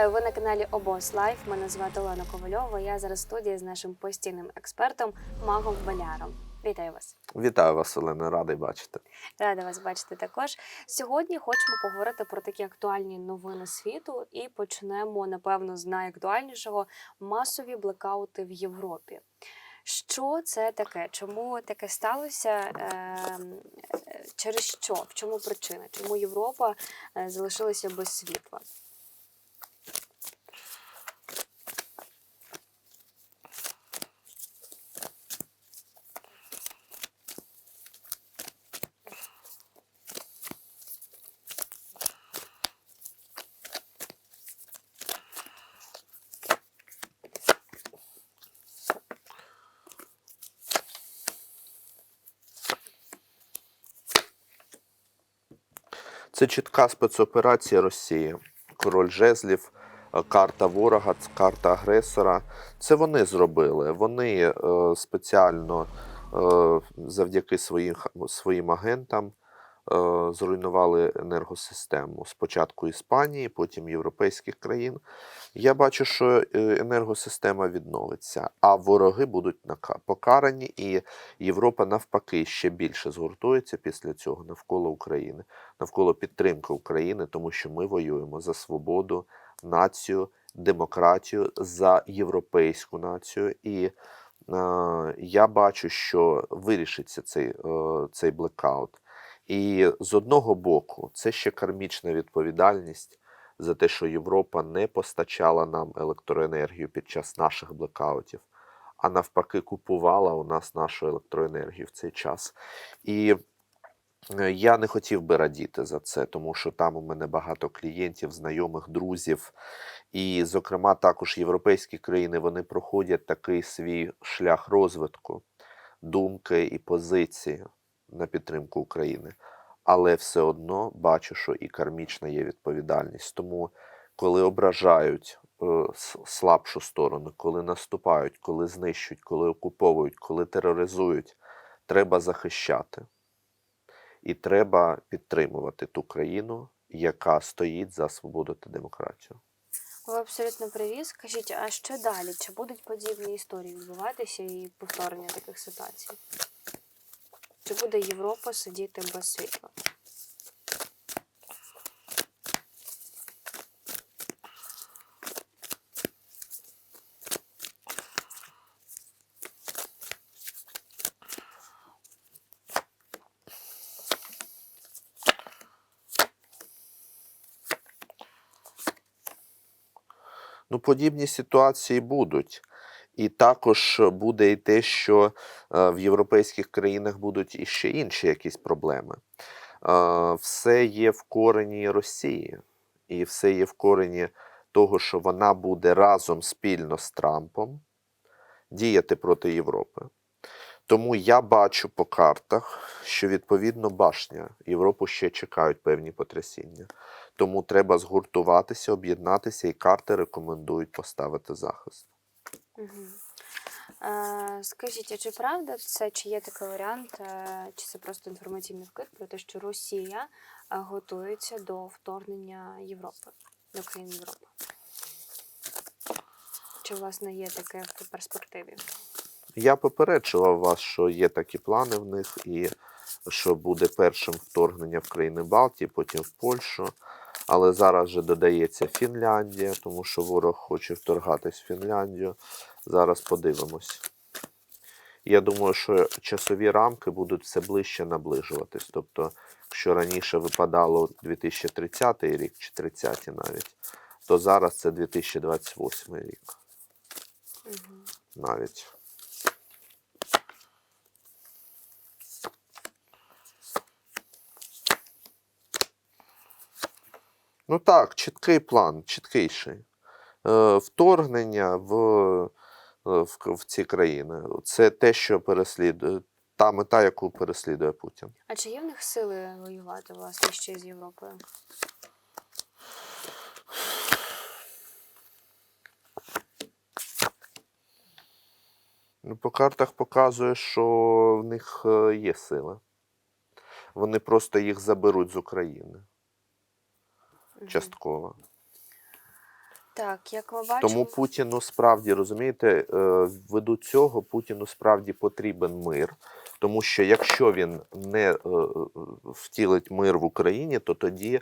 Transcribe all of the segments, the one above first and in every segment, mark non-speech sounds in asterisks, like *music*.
Вітаю! Ви на каналі Обос Лайф. Мене звати Олена Ковальова. Я зараз в студії з нашим постійним експертом Магом Валяром. Вітаю вас! Вітаю вас, Олена, радий бачити. Рада вас бачити також. Сьогодні хочемо поговорити про такі актуальні новини світу і почнемо, напевно, з найактуальнішого масові блекаути в Європі. Що це таке? Чому таке сталося? Ем, Через що? В чому причина? Чому Європа е, залишилася без світла? Це чітка спецоперація Росії. Король жезлів, е, карта ворога, карта агресора. Це вони зробили. Вони е, спеціально е, завдяки своїм, своїм агентам зруйнували енергосистему. Спочатку Іспанії, потім європейських країн. Я бачу, що е, енергосистема відновиться, а вороги будуть покарані, і Європа навпаки ще більше згуртується після цього навколо України, навколо підтримки України, тому що ми воюємо за свободу, націю, демократію, за європейську націю. І е, я бачу, що вирішиться цей, е, цей блекаут. І з одного боку, це ще кармічна відповідальність за те, що Європа не постачала нам електроенергію під час наших блекаутів, а навпаки, купувала у нас нашу електроенергію в цей час. І е, я не хотів би радіти за це, тому що там у мене багато клієнтів, знайомих, друзів. І, зокрема, також європейські країни вони проходять такий свій шлях розвитку, думки і позиції на підтримку України. Але все одно бачу, що і кармічна є відповідальність. Тому, коли ображають е, слабшу сторону, коли наступають, коли знищують, коли окуповують, коли тероризують, треба захищати. І треба підтримувати ту країну, яка стоїть за свободу та демократію. Ви абсолютно праві. Скажіть, а що далі? Чи будуть подібні історії відбуватися і повторення таких ситуацій? Чи буде Європа сидіти без світла? Ну, подібні ситуації будуть. І також буде і те, що е, в європейських країнах будуть іще інші якісь проблеми. Все є в корені Росії, і все є в корені того, що вона буде разом спільно з Трампом діяти проти Європи. Тому я бачу по картах, що відповідно башня Європу ще чекають певні потрясіння. Тому треба згуртуватися, об'єднатися, і карти рекомендують поставити захист. Скажіть, а чи правда це, чи є такий варіант, е, чи це просто інформаційний вкид про те, що Росія е, готується до вторгнення Європи, до країн Європи? Чи власне є таке в перспективі? Я попереджував вас, що є такі плани в них, і що буде першим вторгнення в країни Балтії, потім в Польщу. Але зараз вже додається Фінляндія, тому що ворог хоче вторгатись в Фінляндію. Зараз подивимось. Я думаю, що часові рамки будуть все ближче наближуватись. Тобто, якщо раніше випадало 2030 рік чи 30 навіть, то зараз це 2028 рік Угу. навіть. Ну так, чіткий план, чіткіший. Е, вторгнення в, е, в, в ці країни. Це те, що переслідує, та мета, яку переслідує Путін. А чи є в них сили воювати власне ще з Європою? Ну, по картах показує, що в них е, є сили. Вони просто їх заберуть з України. Частково. Так, як ми бачимо, Тому Путіну справді розумієте, е, ввиду цього Путіну справді потрібен мир. Тому що якщо він не е, е, втілить мир в Україні, то тоді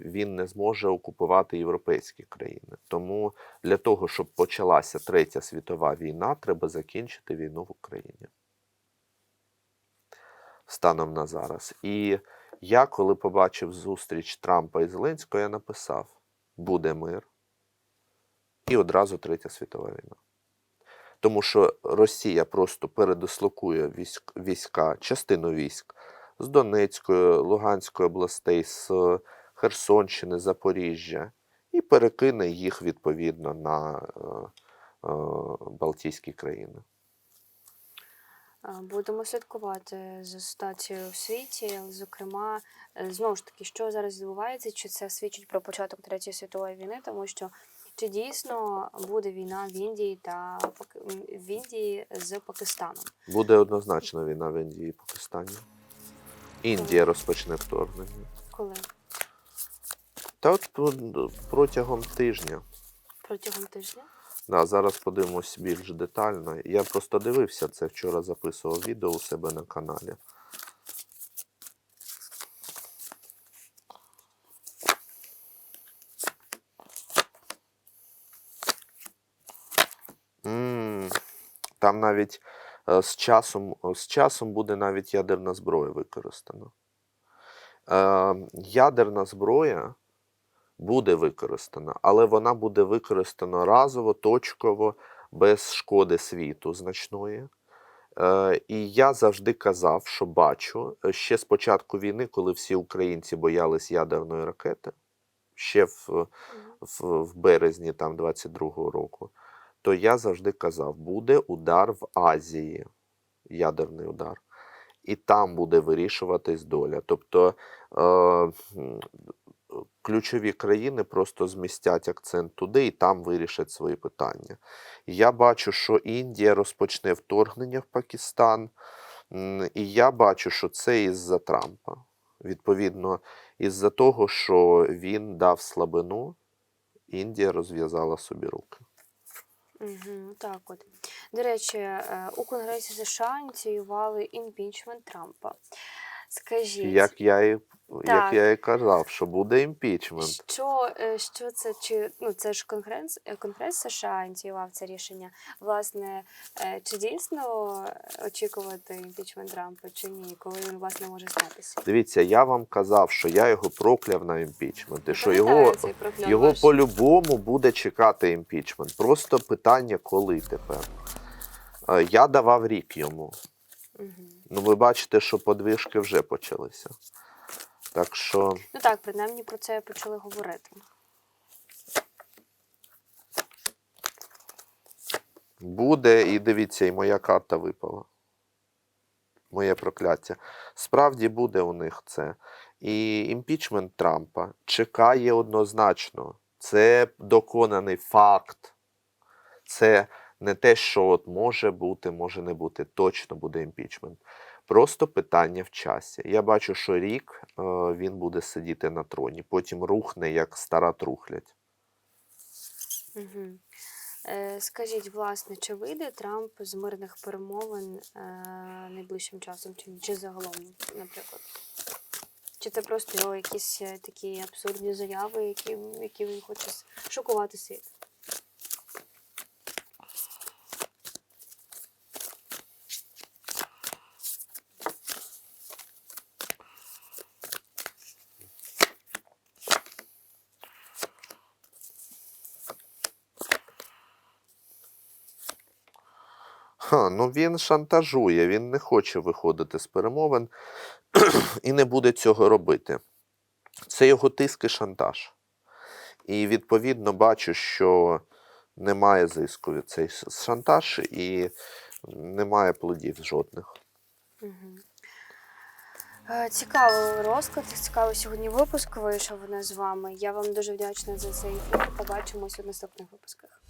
він не зможе окупувати європейські країни. Тому для того, щоб почалася третя світова війна, треба закінчити війну в Україні. Станом на зараз. І я, коли побачив зустріч Трампа і Зеленського, я написав: буде мир і одразу Третя світова війна. Тому що Росія просто передислокує військ, війська, частину військ з Донецької, Луганської областей, з Херсонщини, Запоріжжя і перекине їх відповідно на е, е, Балтійські країни. Будемо слідкувати за ситуацією в світі. Зокрема, е, знову ж таки, що зараз відбувається, чи це свідчить про початок Третьої світової війни, тому що чи дійсно буде війна в Індії та в Індії з Пакистаном? Буде однозначно війна в Індії і Пакистані. Індія розпочне вторгнення. Коли? Та от протягом тижня. Протягом тижня? Да, зараз подивимось більш детально. Я просто дивився це вчора, записував відео у себе на каналі. Там навіть е, з часом, з часом буде навіть ядерна зброя використана. Е, ядерна зброя буде використана, але вона буде використана разово, точково, без шкоди світу значної. Е, і я завжди казав, що бачу е, ще з початку війни, коли всі українці боялись ядерної ракети, ще в, в, в березні там 22-го року, то я завжди казав, буде удар в Азії, ядерний удар. І там буде вирішуватись доля. Тобто е, ключові країни просто змістять акцент туди і там вирішать свої питання. Я бачу, що Індія розпочне вторгнення в Пакистан, і я бачу, що це із-за Трампа. Відповідно, із-за того, що він дав слабину, Індія розв'язала собі руки. Угу, так от. До речі, е, у Конгресі США ініціювали імпічмент Трампа. Скажіть, Як я і, як я і казав, що буде імпічмент. що, е, що це чи ну це ж конгрес, е, конгрес США ініціював це рішення? Власне, е, чи дійсно очікувати імпічмент Трампа, чи ні, коли він власне може статися? Дивіться, я вам казав, що я його прокляв на імпічмент, і що його, його по-любому буде чекати імпічмент. Просто питання, коли тепер. Я давав рік йому. Ну, ви бачите, що подвижки вже почалися. Так що Ну так, принаймні про це почали говорити. буде, і дивіться, і моя карта випала. Моє прокляття. Справді буде у них це. І імпічмент Трампа чекає однозначно. Це доконаний факт. Це не те, що от може бути, може не бути. Точно буде імпічмент. Просто питання в часі. Я бачу, що рік е, він буде сидіти на троні, потім рухне, як стара трухлядь. Угу. Е, скажіть, власне, чи вийде Трамп з мирних перемовин е, найближчим часом, чи, чи загалом, наприклад? Чи це просто його якісь е, такі абсурдні заяви, які, які він хоче шокувати світ? Ха, ну він шантажує, він не хоче виходити з перемовин *clears throat* і не буде цього робити. Це його тиск і шантаж. І відповідно бачу, що немає зиску від цей шантаж і немає плодів жодних. Е, цікавий розклад, цікавий сьогодні випуск вийшов у нас з вами. Я вам дуже вдячна за цей ефір. Побачимось у наступних випусках.